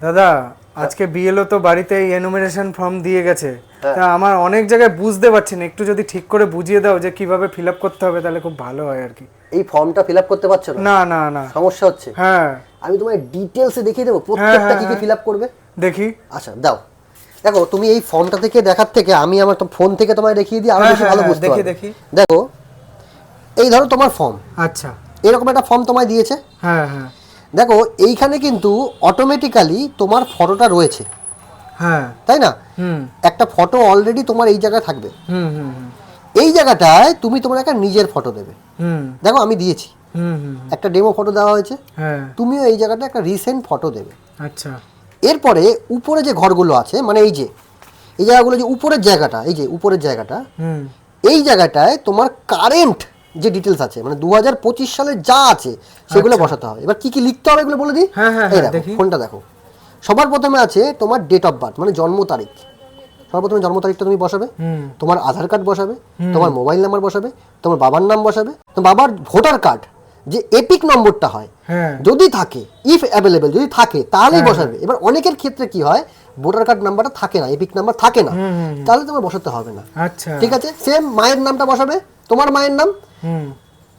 দাদা আজকে বিএলও তো বাড়িতে এনুমিনেশন ফর্ম দিয়ে গেছে। হ্যাঁ। তা আমার অনেক জায়গায় বুঝতে পারছি না একটু যদি ঠিক করে বুঝিয়ে দাও যে কীভাবে ফিল আপ করতে হবে তাহলে খুব ভালো হয় আর কি। এই ফর্মটা ফিল করতে পারছ না? না না না। সমস্যা হচ্ছে? হ্যাঁ। আমি তোমায় ডিটেলসে দেখিয়ে দেবো প্রত্যেকটা কি কি ফিল করবে? দেখি। আচ্ছা দাও। দেখো তুমি এই ফর্মটা থেকে দেখার থেকে আমি আমার তো ফোন থেকে তোমায় দেখিয়ে দিই আরও হ্যাঁ, বেশি হ্যাঁ, ভালো হ্যাঁ, বুঝতে দেখি, দেখি। দেখো এই ধরো তোমার ফর্ম আচ্ছা। এরকম একটা ফর্ম তোমায় দিয়েছে। হ্যাঁ হ্যাঁ। দেখো এইখানে কিন্তু অটোমেটিক্যালি তোমার ফটোটা রয়েছে। হ্যাঁ। তাই না? হুম। একটা ফটো অলরেডি তোমার এই জায়গায় থাকবে। হুম হুম হুম, এই জায়গাটায় তুমি তোমার একটা নিজের ফটো দেবে। হুম। দেখো আমি দিয়েছি। হুম হুম একটা ডেমো ফটো দেওয়া হয়েছে। হ্যাঁ। তুমিও এই জায়গাটা একটা রিসেন্ট ফটো দেবে। আচ্ছা। এরপরে উপরে যে ঘরগুলো আছে মানে এই যে এই জায়গাগুলো যে উপরের জায়গাটা এই যে উপরের জায়গাটা হুম। এই জায়গাটায় তোমার কারেন্ট যে ডিটেলস আছে মানে দু হাজার পঁচিশ সালে যা আছে সেগুলো বসাতে হবে। এবার কি কি লিখতে হবে এগুলো বলে দিই? আচ্ছা। হ্যাঁ, হ্যাঁ, এই হ্যাঁ, দেখো ফোনটা দেখো। সবার প্রথমে আছে তোমার ডেট অফ বার্থ মানে জন্ম তারিখ। সবার প্রথমে জন্ম তারিখটা তুমি বসাবে। তোমার আধার কার্ড বসাবে। তোমার মোবাইল নাম্বার বসাবে। তোমার বাবার নাম বসাবে। তোমার বাবার ভোটার কার্ড যে এপিক নম্বরটা হয় হ্যাঁ। যদি থাকে ইফ অ্যাভেলেবেল যদি থাকে তাহলেই বসাবে। এবার অনেকের ক্ষেত্রে কি হয় ভোটার কার্ড নাম্বারটা থাকে না এপিক নাম্বার থাকে না তাহলে তোমার বসাতে হবে না। আচ্ছা। ঠিক আছে? সেম মায়ের নামটা বসাবে। তোমার মায়ের নাম?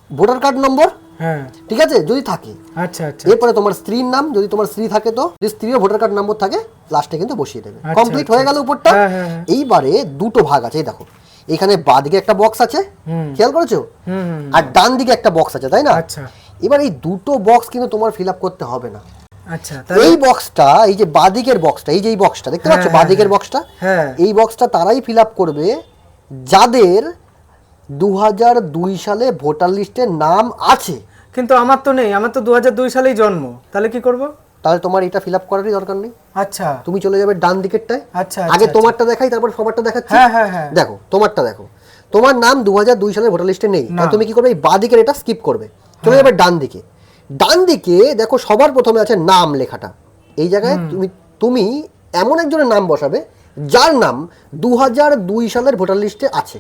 Voter card number? হ্যাঁ। ঠিক আছে? যদি থাকে। আচ্ছা আচ্ছা। এরপরে তোমার স্ত্রীর নাম যদি তোমার স্ত্রী থাকে তো যদি স্ত্রীর ভোটার কার্ড নম্বর থাকে লাস্টে কিন্তু বসিয়ে দেবে। আচ্ছা, কমপ্লিট আচ্ছা, হয়ে গেল উপরটা? হ্যাঁ, হ্যাঁ। এইবারে দুটো ভাগ আছে এই দেখো। এখানে বাদিকে একটা বক্স আছে। খেয়াল করেছ? আর ডান দিকে একটা বক্স আছে তাই না? আচ্ছা। এবার এই দুটো বক্স কিন্তু তোমার ফিল আপ করতে হবে না। আচ্ছা এই বক্সটা এই যে বাদিকের বক্সটা এই যে এই বক্সটা দেখতে পাচ্ছ বাদিকের বক্সটা হ্যাঁ। এই বক্সটা তারাই ফিল আপ করবে যাদের দু দুই সালে ভোটার লিস্টে নাম আছে। কিন্তু আমার তো নেই আমার তো দু সালেই জন্ম। তাহলে কি করব? তাহলে তোমার এটা ফিল আপ করারই দরকার নেই। আচ্ছা। তুমি চলে যাবে ডান দিকেরটায়। আচ্ছা আগে আচ্ছা, তোমারটা দেখাই তারপর সবারটা দেখাচ্ছি। হ্যাঁ হ্যাঁ হ্যাঁ। দেখো তোমারটা দেখো। তোমার নাম দু দুই সালের ভোটার লিস্টে নেই। তাহলে তুমি কি করবে? এই বাঁ দিকের এটা স্কিপ করবে। চলে হ্যাঁ। যাবে ডান দিকে। ডান দিকে দেখো সবার প্রথমে আছে নাম লেখাটা। এই জায়গায় তুমি তুমি এমন একজনের নাম বসাবে যার নাম দু দুই সালের ভোটার লিস্টে আছে।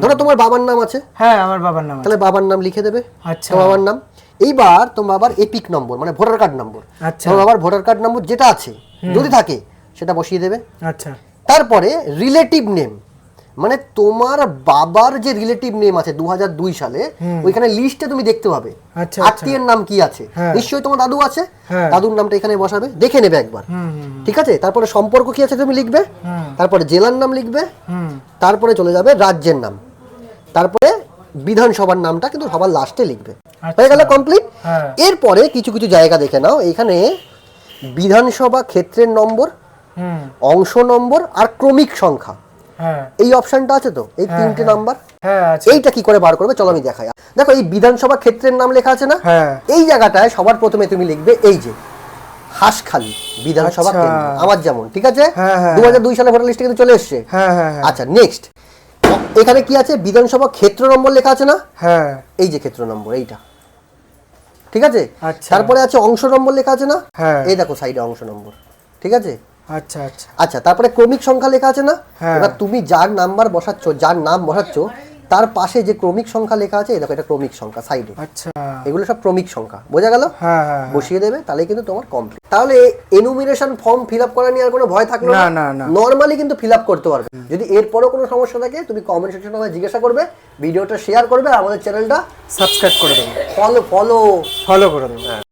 ধরো তোমার বাবার নাম আছে। হ্যাঁ আমার বাবার নাম তাহলে বাবার নাম লিখে দেবে। আচ্ছা। বাবার নাম। এইবার তোমার বাবার এপিক নম্বর মানে ভোটার কার্ড নম্বর। আচ্ছা। তোমার বাবার ভোটার কার্ড নম্বর যেটা আছে যদি থাকে সেটা বসিয়ে দেবে। আচ্ছা। তারপরে রিলেটিভ নেম মানে তোমার বাবার যে রিলেটিভ নেম আছে দু দুই সালে ওইখানে লিস্টে তুমি দেখতে পাবে। আচ্ছা, আত্মীয়ের নাম কি আছে? হ্যাঁ। নিশ্চয়ই তোমার দাদু আছে। হ্যাঁ। দাদুর নামটা এখানে বসাবে দেখে নেবে একবার। ঠিক আছে? তারপরে সম্পর্ক কি আছে তুমি লিখবে? তারপরে জেলার নাম লিখবে? তারপরে চলে যাবে রাজ্যের নাম। তারপরে বিধানসভার নামটা কিন্তু সবার লাস্টে লিখবে। আচ্ছা। হয়ে গেল কমপ্লিট হ্যাঁ। এরপরে কিছু কিছু জায়গা দেখে নাও। এখানে বিধানসভা ক্ষেত্রের নম্বর হুম। অংশ নম্বর আর ক্রমিক সংখ্যা। হ্যাঁ। এই অপশনটা আছে তো? এই তিনটে নাম্বার? হ্যাঁ এইটা কি করে বার করবে? চলো আমি দেখাই। দেখো এই বিধানসভা ক্ষেত্রের নাম লেখা আছে না? হ্যাঁ। এই জায়গাটায় সবার প্রথমে তুমি লিখবে এই যে। হাঁসখালি বিধানসভা আচ্ছা। কেন্দ্র আমার যেমন ঠিক আছে? হ্যাঁ, হ্যাঁ, দু হাজার দুই সালে ভোটার লিস্টে কিন্তু চলে এসছে। হ্যাঁ হ্যাঁ হ্যাঁ। আচ্ছা নেক্সট এখানে কি আছে? বিধানসভা ক্ষেত্র নম্বর লেখা আছে না? হ্যাঁ। এই যে ক্ষেত্র নম্বর এইটা। ঠিক আছে? আচ্ছা। তারপরে আছে অংশ নম্বর লেখা আছে না? হ্যাঁ। এই দেখো সাইডে অংশ নম্বর ঠিক আছে? আচ্ছা আচ্ছা। আচ্ছা তারপরে ক্রমিক সংখ্যা লেখা আছে না? হ্যাঁ। এবার তুমি যার নাম্বার বসাচ্ছ যার নাম বসাচ্ছ তার পাশে যে ক্রমিক সংখ্যা লেখা আছে দেখো এটা ক্রমিক সংখ্যা সাইডে আচ্ছা। এগুলো সব ক্রমিক সংখ্যা। বোঝা গেল? হ্যাঁ হ্যাঁ বসিয়ে দেবে তাহলে কিন্তু তোমার কমপ্লিট তাহলে এনুমিনেশন ফর্ম ফিল আপ করা নিয়ে আর কোনো ভয় থাকল না, না, না। নর্মালি কিন্তু ফিল আপ করতে পারবে। যদি এরপরও কোনো সমস্যা থাকে তুমি কমেন্ট সেকশনে আমায় জিজ্ঞাসা করবে ভিডিওটা শেয়ার করবে আর আমাদের চ্যানেলটা সাবস্ক্রাইব করে দেবে। ফলো ফলো ফলো করে দেবো।